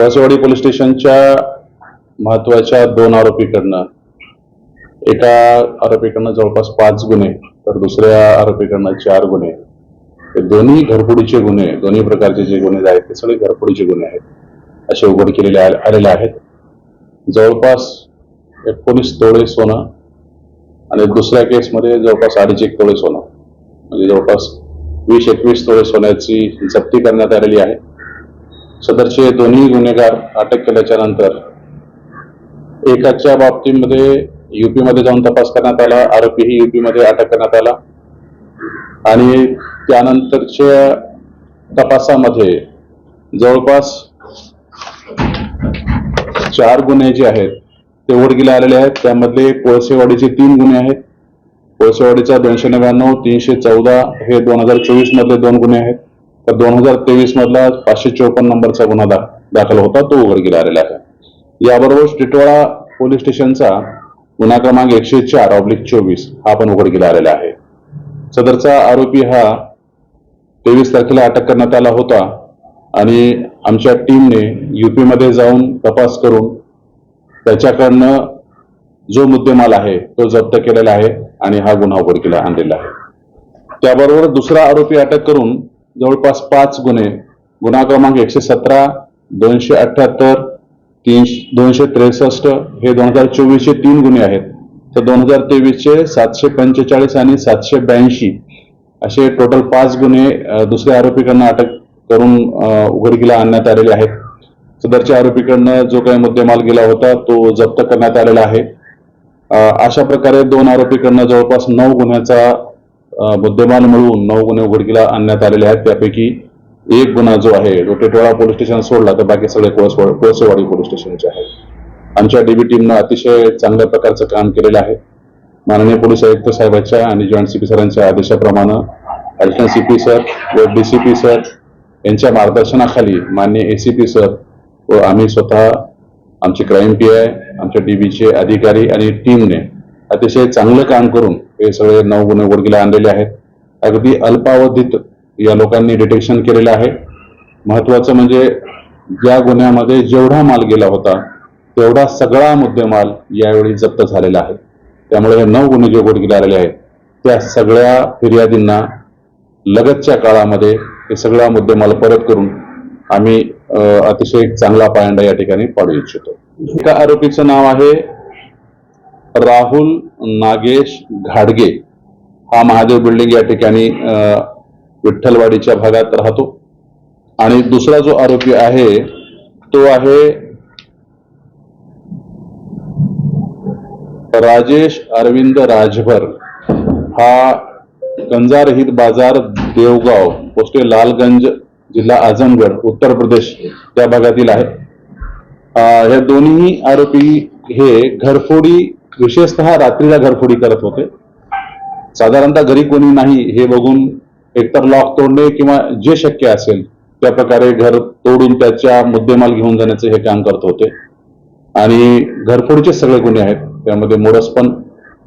Kolsewadi police स्टेशनच्या महत्त्वाच्या दोन आरोपीकडनं एका आरोपीकडनं जवळपास पाच गुन्हे तर दुसऱ्या आरोपीकडनं चार गुन्हे. हे दोन्ही घरफोडीचे गुन्हे दोन्ही प्रकारचे जे गुन्हे आहेत ते सगळे घरफोडीचे गुन्हे आहेत असे उघड केलेले आलेले आहेत. जवळपास एकोणीस तोळे सोनं आणि दुसऱ्या केसमध्ये जवळपास अडीच एक तोळे सोनं. म्हणजे जवळपास वीस एकवीस तोळे सोन्याची जप्ती करण्यात आलेली आहे. सदरचे दोन्ही गुन्हेगार अटक केल्याच्यानंतर एकाच्या बाबतीमध्ये युपीमध्ये जाऊन तपास करण्यात आला आरोपीही युपी मध्ये अटक करण्यात आला. आणि त्यानंतरच्या तपासामध्ये जवळपास चार गुन्हे जे आहेत ते उडगीला आलेले आहेत. त्यामधले कोळसेवाडीचे तीन गुन्हे आहेत. कोळसेवाडीचा दोनशे नव्याण्णव तीनशे चौदा हे दोन हजार चोवीस मधले दोन गुन्हे आहेत. तर दोन हजार तेवीस मधला पाचशे चोपन्न नंबरचा गुन्हा दाखल होता तो उघडकीला आलेला आहे. याबरोबर टिटवाळा पोलीस स्टेशनचा गुन्हा क्रमांक एकशे चार ऑब्लिक चोवीस हा पण उघडकीला आलेला आहे. सदरचा आरोपी हा तेवीस तारखेला अटक करण्यात आला होता आणि आमच्या टीमने युपीमध्ये जाऊन तपास करून त्याच्याकडनं जो मुद्देमाल आहे तो जप्त केलेला आहे आणि हा गुन्हा उघडकीला आणलेला आहे. त्याबरोबर दुसरा आरोपी अटक करून जवळपास पाच गुन्हे. गुन्हा क्रमांक एकशे सतरा दोनशे अठ्ठ्याहत्तर तीन दोनशे त्रेसष्ट. हे दोन हजार चोवीसचे तीन गुन्हे आहेत. तर दोन हजार तेवीसचे सातशे पंचेचाळीस आणि सातशे ब्याऐंशी. असे टोटल पाच गुन्हे दुसऱ्या आरोपीकडनं अटक करून उघडकीला आणण्यात आलेले आहेत. सदरच्या आरोपीकडनं जो काही मुद्देमाल गेला होता तो जप्त करण्यात आलेला आहे. अशा प्रकारे दोन आरोपीकडनं जवळपास नऊ गुन्ह्याचा मुद्देमाल मिळवून नऊ गुन्हे उघडकीला आणण्यात आलेले आहेत. त्यापैकी एक गुन्हा जो आहे तो टिटवाळा पोलीस स्टेशन सोडला तर बाकी सगळे कोळसेवाडी पोलीस स्टेशनचे आहेत. आमच्या डीबी टीमनं अतिशय चांगल्या प्रकारचं काम केलेलं आहे. माननीय पोलीस आयुक्त साहेबांच्या आणि जॉईंट सीपी सरांच्या आदेशाप्रमाणे ऍडिशनल सीपी सर व डीसीपी सर यांच्या मार्गदर्शनाखाली मान्य पी सर व आम्ही स्वतः आमचे क्राईम पी आय आमच्या डीबीचे अधिकारी आणि टीमने अतिशय चांगलं काम करून हे सगळे नऊ गुन्हे उघडकीला आणलेले आहेत. अगदी अल्पावधीत या लोकांनी डिटेक्शन केलेलं आहे. महत्वाचं म्हणजे ज्या गुन्ह्यामध्ये जेवढा माल गेला होता तेवढा सगळा मुद्देमाल यावेळी जप्त झालेला आहे. त्यामुळे हे नऊ गुन्हे जे उघडकीला आलेले आहेत त्या सगळ्या फिर्यादींना लगतच्या काळामध्ये हे सगळा मुद्देमाल परत करून आम्ही अतिशय चांगला पायंडा या ठिकाणी पाडू इच्छितो. एका आरोपीचं नाव आहे राहुल नागेश घाडगे हा महादेव बिल्डिंग या ठिकाणी विठ्ठलवाडीच्या भागात राहतो. आणि दुसरा जो आरोपी आहे तो आहे राजेश अरविंद राजभर. हा गंजारहित बाजार देवगाव पोस्टे लालगंज जिल्हा आजमगड उत्तर प्रदेश या भागातील आहे. हे दोन्ही आरोपी हे घरफोडी विशेषतः रात्रीला घरफोडी करत होते. साधारणतः घरी कोणी नाही हे बघून एकतर लॉक तोडणे किंवा जे शक्य असेल त्या प्रकारे घर तोडून त्याच्या मुद्देमाल घेऊन जाण्याचे हे काम करत होते. आणि घरफोडीचे सगळे गुन्हे आहेत. त्यामध्ये मोरस पण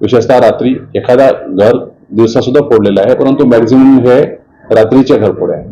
विशेषतः रात्री एखादा घर दिवसा सुद्धा फोडलेला आहे परंतु मॅक्झिमम हे रात्रीच्या घरफोड्या आहेत.